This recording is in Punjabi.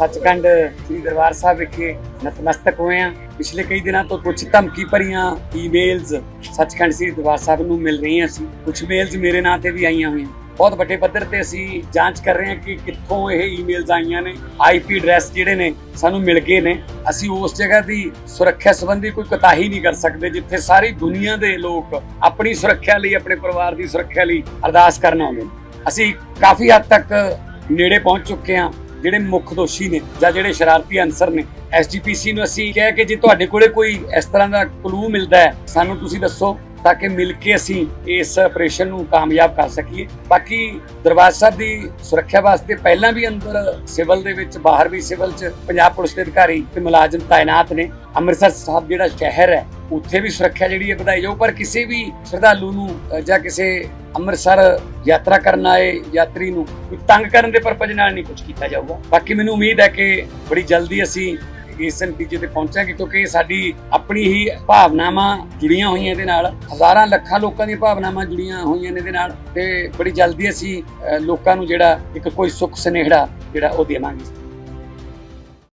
ਸੱਚਖੰਡ ਸ੍ਰੀ ਦਰਬਾਰ ਸਾਹਿਬ ਵਿਖੇ ਨਤਮਸਤਕ ਹੋਏ ਆ ਪਿਛਲੇ ਕਈ ਦਿਨਾਂ ਤੋਂ ਕੁਝ ਧਮਕੀ ਭਰੀਆਂ ਈਮੇਲਸ ਸੱਚਖੰਡ ਸ੍ਰੀ ਦਰਬਾਰ ਸਾਹਿਬ ਨੂੰ ਮਿਲ ਰਹੀਆਂ ਸੀ। ਕੁਝ ਮੇਲਸ ਮੇਰੇ ਨਾਂ ਤੇ ਵੀ ਆਈਆਂ ਹੋਈਆਂ। ਬਹੁਤ ਵੱਡੇ ਪੱਧਰ ਤੇ ਅਸੀਂ ਜਾਂਚ ਕਰ ਰਹੇ ਹਾਂ ਕਿ ਕਿੱਥੋਂ ਇਹ ਈਮੇਲਸ ਆਈਆਂ ਨੇ। ਆਈਪੀ ਐਡਰੈਸ ਜਿਹੜੇ ਨੇ ਸਾਨੂੰ ਮਿਲ ਗਏ ਨੇ। ਅਸੀਂ ਉਸ ਜਗ੍ਹਾ ਦੀ ਸੁਰੱਖਿਆ ਸੰਬੰਧੀ ਕੋਈ ਕਤਾਹੀ ਨਹੀਂ ਕਰ ਸਕਦੇ ਜਿੱਥੇ ਸਾਰੀ ਦੁਨੀਆ ਦੇ ਲੋਕ ਆਪਣੀ ਸੁਰੱਖਿਆ ਲਈ, ਆਪਣੇ ਪਰਿਵਾਰ ਦੀ ਸੁਰੱਖਿਆ ਲਈ ਅਰਦਾਸ ਕਰਨ ਆਉਂਦੇ ਨੇ। ਅਸੀਂ ਕਾਫੀ ਹੱਦ ਤੱਕ ਨੇੜੇ ਪਹੁੰਚ ਚੁੱਕੇ ਹਾਂ। ਜਿਹੜੇ ਮੁੱਖ ਦੋਸ਼ੀ ਨੇ ਜਾਂ ਜਿਹੜੇ ਸ਼ਰਾਰਤੀ ਅਨਸਰ ਨੇ ਐਸਜੀਪੀਸੀ ਨੂੰ ਅਸੀਂ ਕਿਹਾ ਕਿ ਜੇ ਤੁਹਾਡੇ ਕੋਲੇ ਕੋਈ ਇਸ ਤਰ੍ਹਾਂ ਦਾ ਕਲੂ ਮਿਲਦਾ ਹੈ, ਸਾਨੂੰ ਤੁਸੀਂ ਦੱਸੋ ਤਾਂ ਕਿ ਮਿਲ ਕੇ ਅਸੀਂ ਇਸ ਆਪਰੇਸ਼ਨ ਨੂੰ ਕਾਮਯਾਬ ਕਰ ਸਕੀਏ। ਬਾਕੀ ਦਰਬਾਰ ਸਾਹਿਬ ਦੀ ਸੁਰੱਖਿਆ ਵਾਸਤੇ ਪਹਿਲਾਂ ਵੀ ਅੰਦਰ ਸਿਵਲ ਦੇ ਵਿੱਚ, ਬਾਹਰ ਵੀ ਸਿਵਲ 'ਚ, ਪੰਜਾਬ ਪੁਲਿਸ ਦੇ ਅਧਿਕਾਰੀ ਤੇ ਮੁਲਾਜ਼ਮ ਤਾਇਨਾਤ ਨੇ। ਅੰਮ੍ਰਿਤਸਰ ਸਾਹਿਬ ਜਿਹੜਾ ਸ਼ਹਿਰ ਹੈ ਉੱਥੇ ਵੀ ਸੁਰੱਖਿਆ ਜਿਹੜੀ ਹੈ ਵਧਾਈ ਜਾਊ, ਪਰ ਕਿਸੇ ਵੀ ਸ਼ਰਧਾਲੂ ਨੂੰ ਜਾਂ ਕਿਸੇ ਅੰਮ੍ਰਿਤਸਰ ਯਾਤਰਾ ਕਰਨ ਆਏ ਯਾਤਰੀ ਨੂੰ ਕੋਈ ਤੰਗ ਕਰਨ ਦੇ ਪਰਪਸ ਨਾਲ ਨਹੀਂ ਕੁਝ ਕੀਤਾ ਜਾਊਗਾ। ਬਾਕੀ ਮੈਨੂੰ ਉਮੀਦ ਹੈ ਕਿ ਬੜੀ ਜਲਦੀ ਅਸੀਂ ਇਸ ਨਤੀਜੇ ਤੇ ਪਹੁੰਚਾਂਗੇ, ਕਿਉਂਕਿ ਸਾਡੀ ਆਪਣੀ ਹੀ ਭਾਵਨਾਵਾਂ ਜੁੜੀਆਂ ਹੋਈਆਂ ਇਹਦੇ ਨਾਲ। ਹਜ਼ਾਰਾਂ ਲੱਖਾਂ ਲੋਕਾਂ ਦੀਆਂ ਭਾਵਨਾਵਾਂ ਜੁੜੀਆਂ ਹੋਈਆਂ ਨੇ ਇਹਦੇ ਨਾਲ, ਤੇ ਬੜੀ ਜਲਦੀ ਅਸੀਂ ਲੋਕਾਂ ਨੂੰ ਜਿਹੜਾ ਇੱਕ ਕੋਈ ਸੁੱਖ ਸੁਨੇਹੜਾ ਜਿਹੜਾ ਉਹ ਦੇਵਾਂਗੇ।